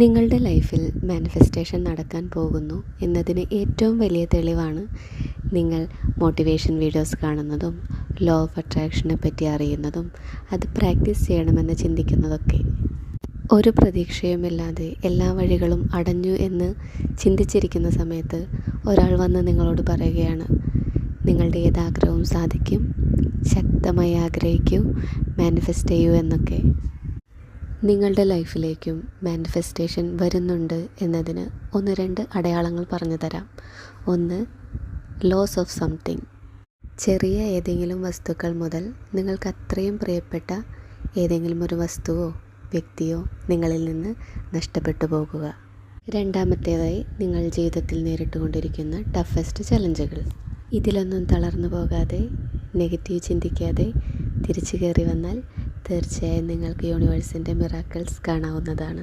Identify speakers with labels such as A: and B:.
A: നിങ്ങളുടെ ലൈഫിൽ മാനിഫെസ്റ്റേഷൻ നടക്കാൻ പോകുന്നു എന്നതിന് ഏറ്റവും വലിയ തെളിവാണ് നിങ്ങൾ മോട്ടിവേഷൻ വീഡിയോസ് കാണുന്നതും ലോ ഓഫ് അട്രാക്ഷനെ പറ്റി അറിയുന്നതും. അത് പ്രാക്ടീസ് ചെയ്യണമെന്ന് ചിന്തിക്കുന്നതൊക്കെ. ഒരു പ്രതീക്ഷയുമില്ലാതെ എല്ലാ വഴികളും അടഞ്ഞു എന്ന് ചിന്തിച്ചിരിക്കുന്ന സമയത്ത് ഒരാൾ വന്ന് നിങ്ങളോട് പറയുകയാണ് നിങ്ങളുടെ ഏതാഗ്രഹവും സാധിക്കും. ശക്തമായി ആഗ്രഹിക്കൂ. മാനിഫെസ്റ്റ് ചെയ്യൂ എന്നൊക്കെ. നിങ്ങളുടെ ലൈഫിലേക്കും മാനിഫെസ്റ്റേഷൻ വരുന്നുണ്ട് എന്നതിന് ഒന്ന് രണ്ട് അടയാളങ്ങൾ പറഞ്ഞു തരാം. ഒന്ന് ലോസ് ഓഫ് സംതിങ് ചെറിയ ഏതെങ്കിലും വസ്തുക്കൾ മുതൽ നിങ്ങൾക്ക് അത്രയും പ്രിയപ്പെട്ട ഏതെങ്കിലും ഒരു വസ്തുവോ വ്യക്തിയോ നിങ്ങളിൽ നിന്ന് നഷ്ടപ്പെട്ടു പോകുക. രണ്ടാമത്തേതായി നിങ്ങൾ ജീവിതത്തിൽ നേരിട്ടുകൊണ്ടിരിക്കുന്ന ടഫസ്റ്റ് ചലഞ്ചുകൾ ഇതിലൊന്നും തളർന്നു പോകാതെ നെഗറ്റീവ് ചിന്തിക്കാതെ തിരിച്ചു കയറി വന്നാൽ തീർച്ചയായും നിങ്ങൾക്ക് യൂണിവേഴ്സിന്റെ മിറാക്കിൾസ് കാണാവുന്നതാണ്.